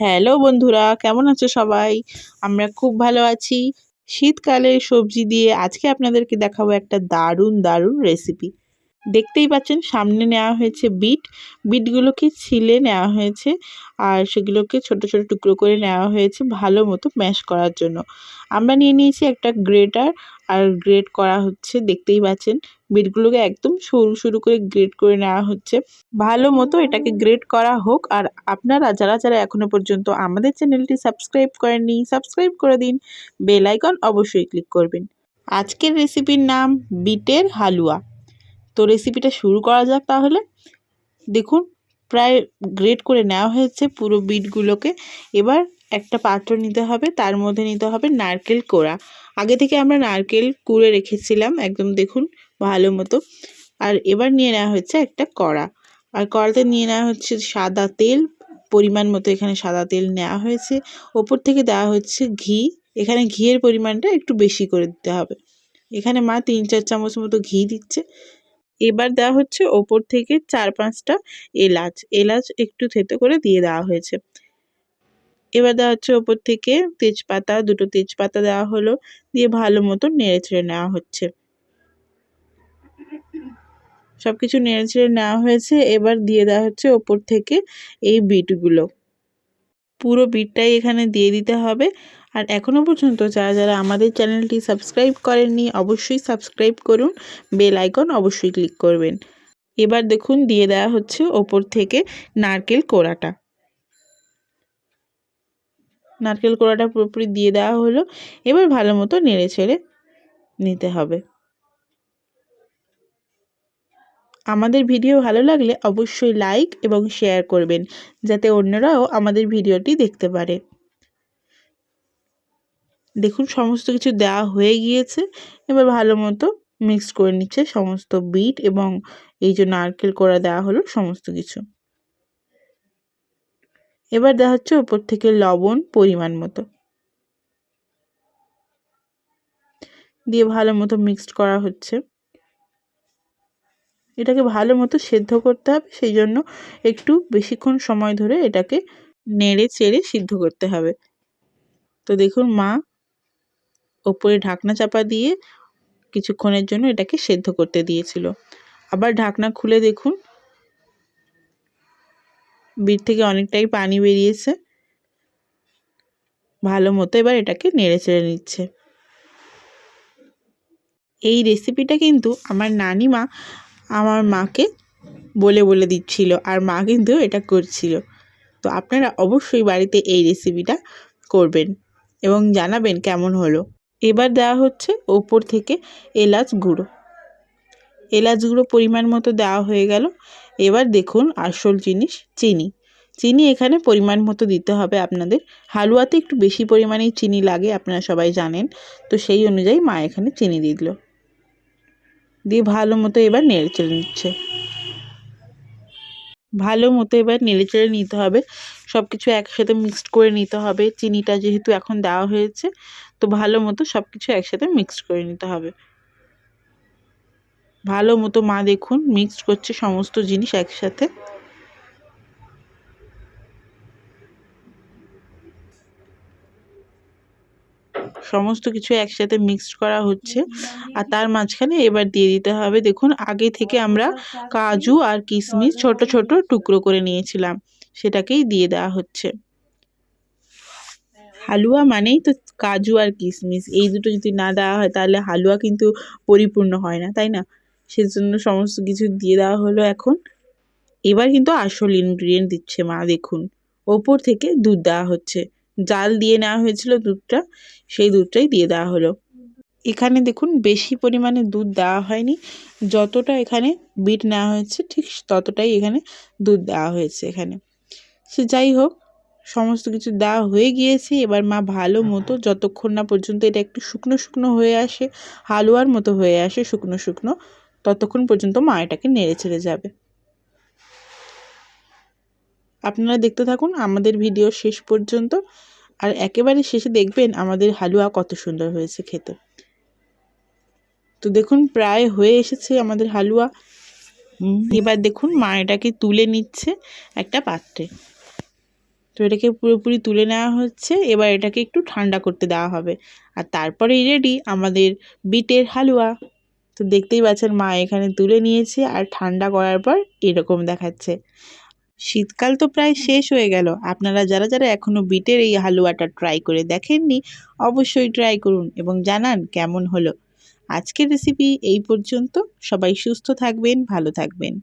Hello বন্ধুরা, কেমন আছো সবাই? আমরা খুব ভালো আছি। শীতকালে সবজি দিয়ে আজকে আপনাদেরকে দেখাবো একটা দারুণ দারুণ রেসিপি দেখতেই পাচ্ছেন, সামনে নেওয়া হয়েছে বিট। বিটগুলোকে ছিলে নেওয়া হয়েছে আর সেগুলোকে ছোট ছোট টুকরো করে নেওয়া হয়েছে ভালো মতো ম্যাশ করার জন্য। আমরা নিয়ে নিয়েছি একটা গ্রেটার আর গ্রেট করা হচ্ছে, দেখতেই পাচ্ছেন, বিটগুলোকে একদম সরু সরু করে গ্রেট করে নেওয়া হচ্ছে। ভালো মতো এটাকে গ্রেট করা হোক আর আপনারা যারা যারা এখনও পর্যন্ত আমাদের চ্যানেলটি সাবস্ক্রাইব করেননি, সাবস্ক্রাইব করে দিন, বেল আইকন অবশ্যই ক্লিক করবেন। আজকের রেসিপির নাম বিটের হালুয়া। তো রেসিপিটা শুরু করা যাক তাহলে। দেখুন, প্রায় গ্রেট করে নেওয়া হয়েছে পুরো বিটগুলোকে এবার একটা পাত্র নিতে হবে, তার মধ্যে নিতে হবে নারকেল কোড়া। আগে থেকে আমরা নারকেল কুড়ে রেখেছিলাম, একদম দেখুন ভালো মতো। আর এবার নিয়ে নেওয়া হচ্ছে একটা কড়া। আর কড়াতে নিয়ে নেওয়া হচ্ছে সাদা তেল, পরিমাণ মতো এখানে সাদা তেল নেওয়া হয়েছে। ওপর থেকে দেওয়া হচ্ছে ঘি। এখানে ঘিয়ের পরিমাণটা একটু বেশি করে দিতে হবে। এখানে মা তিন চার চামচ মতো ঘি দিচ্ছে। এবার দেওয়া হচ্ছে ওপর থেকে চার পাঁচটা এলাচ। এলাচ একটু থেতো করে দিয়ে দেওয়া হয়েছে। এবার দেওয়া হচ্ছে ওপর থেকে তেজপাতা, দুটো তেজপাতা দেওয়া হলো, দিয়ে ভালো মতো নেড়ে ছেড়ে নেওয়া হচ্ছে। সব কিছু নেড়ে ছেড়ে নেওয়া হয়েছে। এবার দিয়ে দেওয়া হচ্ছে ওপর থেকে এই বিটগুলো। পুরো বিটটাই এখানে দিয়ে দিতে হবে। আর এখনও পর্যন্ত যারা যারা আমাদের চ্যানেলটি সাবস্ক্রাইব করেননি, অবশ্যই সাবস্ক্রাইব করুন। বেল আইকন অবশ্যই ক্লিক করবেন। এবার দেখুন, দিয়ে দেওয়া হচ্ছে ওপর থেকে নারকেল কোড়াটা। নারকেল কোড়াটা পুরোপুরি দিয়ে দেওয়া হলো। এবার ভালো মতো নেড়ে ছেড়ে নিতে হবে। আমাদের ভিডিও ভালো লাগলে অবশ্যই লাইক এবং শেয়ার করবেন, যাতে অন্যরাও আমাদের ভিডিওটি দেখতে পারে। দেখুন, সমস্ত কিছু দেওয়া হয়ে গিয়েছে। এবার ভালো মতো মিক্স করে নিচ্ছে সমস্ত বিট এবং এই যে নারকেল করা দেওয়া হলো সমস্ত কিছু। এবার দেওয়া হচ্ছে ওপর থেকে লবণ পরিমাণ মতো। দিয়ে ভালো মতো মিক্সড করা হচ্ছে। এটাকে ভালো মতো সেদ্ধ করতে হবে, সেই জন্য একটু বেশিক্ষণ সময় ধরে এটাকে নেড়ে চেড়ে সিদ্ধ করতে হবে। তো দেখুন মা ওপরে ঢাকনা চাপা দিয়ে কিছুক্ষণের জন্য এটাকে সেদ্ধ করতে দিয়েছিল। আবার ঢাকনা খুলে দেখুন বিট থেকে অনেকটাই পানি বেরিয়েছে। ভালো মতো এবার এটাকে নেড়ে চেড়ে নিচ্ছে। এই রেসিপিটা কিন্তু আমার নানিমা আমার মাকে বলে বলে দিচ্ছিল আর মা কিন্তু এটা করছিল। তো আপনারা অবশ্যই বাড়িতে এই রেসিপিটা করবেন এবং জানাবেন কেমন হলো। এবার দেওয়া হচ্ছে ওপর থেকে এলাচ গুঁড়ো। এলাচ গুঁড়ো পরিমাণ মতো দেওয়া হয়ে গেল। এবার দেখুন আসল জিনিস চিনি। চিনি এখানে পরিমাণ মতো দিতে হবে আপনাদের। হালুয়াতে একটু বেশি পরিমাণেই চিনি লাগে, আপনারা সবাই জানেন। তো সেই অনুযায়ী মা এখানে চিনি দিয়ে দিল। দিয়ে ভালো মতো এবার নেড়ে চেড়ে নিচ্ছে। ভালো মতো এবার নেড়ে চেড়ে নিতে হবে। সব কিছু একসাথে মিক্সড করে নিতে হবে। চিনিটা যেহেতু এখন দেওয়া হয়েছে, তো ভালো মতো সব কিছু একসাথে মিক্সড করে নিতে হবে। ভালো মতো মা দেখুন মিক্সড করছে সমস্ত জিনিস একসাথে। সমস্ত কিছু একসাথে মিক্সড করা হচ্ছে। আর তার মাঝখানে এবার দিয়ে দিতে হবে, দেখুন, আগে থেকে আমরা কাজু আর কিশমিশ ছোট ছোট টুকরো করে নিয়েছিলাম, সেটাকেই দিয়ে দেওয়া হচ্ছে। হালুয়া মানেই তো কাজু আর কিশমিশ এই দুটো যদি না দেওয়া হয় তাহলে হালুয়া কিন্তু পরিপূর্ণ হয় না, তাই না? সেজন্য সমস্ত কিছু দিয়ে দেওয়া হলো এখন। এবার কিন্তু আসল ইনগ্রিডিয়েন্ট দিচ্ছে মা, দেখুন, ওপর থেকে দুধ দেওয়া হচ্ছে। জাল দিয়ে নেওয়া হয়েছিল দুধটা, সেই দুধটাই দিয়ে দেওয়া হলো। এখানে দেখুন বেশি পরিমাণে দুধ দেওয়া হয়নি, যতটা এখানে বিট নেওয়া হয়েছে ঠিক ততটাই এখানে দুধ দেওয়া হয়েছে এখানে। সে যাই হোক, সমস্ত কিছু দেওয়া হয়ে গিয়েছে, এবার মা ভালো মতো যতক্ষণ না পর্যন্ত এটা একটু শুকনো শুকনো হয়ে আসে, হালুয়ার মতো হয়ে আসে শুকনো শুকনো, ততক্ষণ পর্যন্ত মা এটাকে নেড়ে ছেড়ে যাবে। আপনারা দেখতে থাকুন আমাদের ভিডিও শেষ পর্যন্ত। আর একেবারে শেষে দেখবেন আমাদের হালুয়া কত সুন্দর হয়েছে খেতে। তো দেখুন, প্রায় হয়ে এসেছে আমাদের হালুয়া। এবার দেখুন, মা এটাকে তুলে নিচ্ছে একটা পাত্রে। তো এটাকে পুরোপুরি তুলে নেওয়া হচ্ছে। এবার এটাকে একটু ঠান্ডা করতে দেওয়া হবে। আর তারপরেই রেডি আমাদের বিটের হালুয়া। তো দেখতেই পাচ্ছেন, মা এখানে তুলে নিয়েছে আর ঠান্ডা করার পর এরকম দেখাচ্ছে। শীতকাল তো প্রায় শেষ হয়ে গেল। আপনারা যারা যারা এখনও বিটের এই হালুয়াটা ট্রাই করে দেখেননি, অবশ্যই ট্রাই করুন এবং জানান কেমন হলো। আজকের রেসিপি এই পর্যন্ত। সবাই সুস্থ থাকবেন, ভালো থাকবেন।